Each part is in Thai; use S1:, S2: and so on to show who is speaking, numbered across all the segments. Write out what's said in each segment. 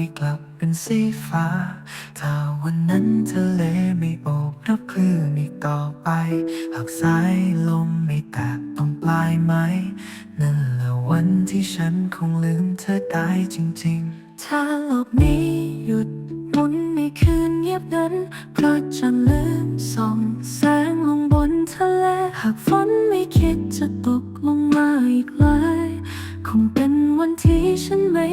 S1: ไม่กลับเป็นสีฟ้า ถ้าวันนั้นทะเลไม่โอบรับคลื่นอีกต่อไปหากสายลมไม่แตกตรงปลายไม้นั่นแหละวันที่ฉันคงลืมเธอได้จริงๆ ถ้าโลกนี้หยุดหมุนในคืนเงียบนั้นเพราะจันลืมส่องแสงลงบนทะเล หากฝนไม่คิดจะตกลงมาอีกเลย คงเป็นวันที่ฉันไม่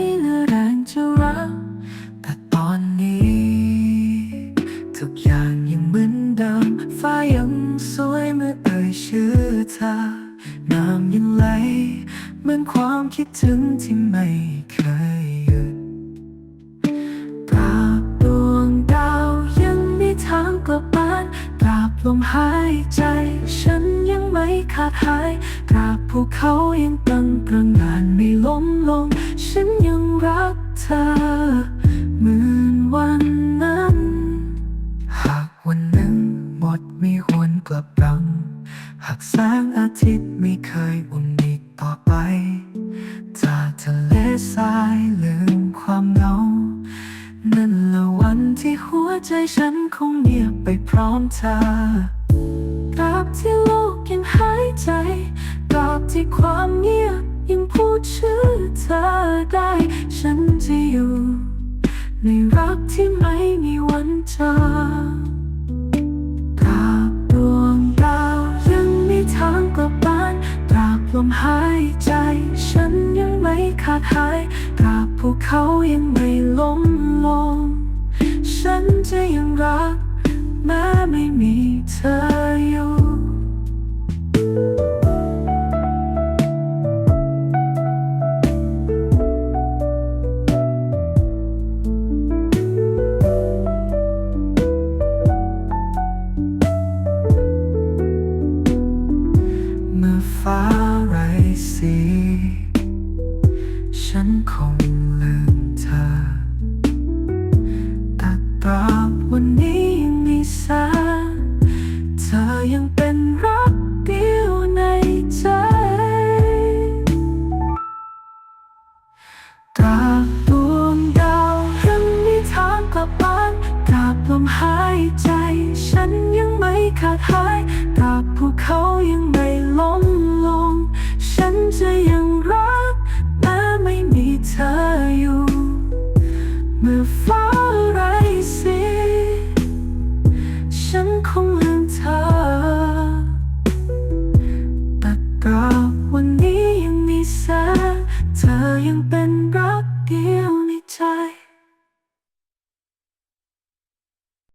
S1: ทุกอย่างยังเหมือนเดิมฟ้ายังสวยเมื่อเอ่ยชื่อเธอน้ำยังไหลเหมือนความคิดถึงที่ไม่เคยหยุดตราบดวงดาวยังมีทางกลับบ้านตราบลมหายใจ ฉันยังไม่ขาดหายตราบภูเขายังตั้งตระงานไม่ล้มลง ฉันยังรักเธอ กลับรัง หากแสงอาทิตย์ไม่เคยอุ่นอีกต่อไป จากทะเลทรายลืมความเหงา นั่นละวันที่หัวใจฉันคงเงียบไปพร้อมเธอตราบที่โลกยังหายใจตราบที่ความเงียบยังพูดชื่อเธอได้ ฉันจะอยู่ ในรักที่ไม่มีวันจา ดหายตราบภูเขายังไม่ล้มลง ฉันจะยังรักแม้ไม่มีเธออยู่เมฆฟ้าไร้สี คงลืมเธอ แต่ตราบวันนี้ยังมีแสงเธอยังเป็นรักเดียวในใจ ตราบดวงดาวยังมีทางกลับบ้านตราบลมหายใจ ฉันยังไม่ขาดหายตราบภูเขายัง อยังเป็นรักเดียว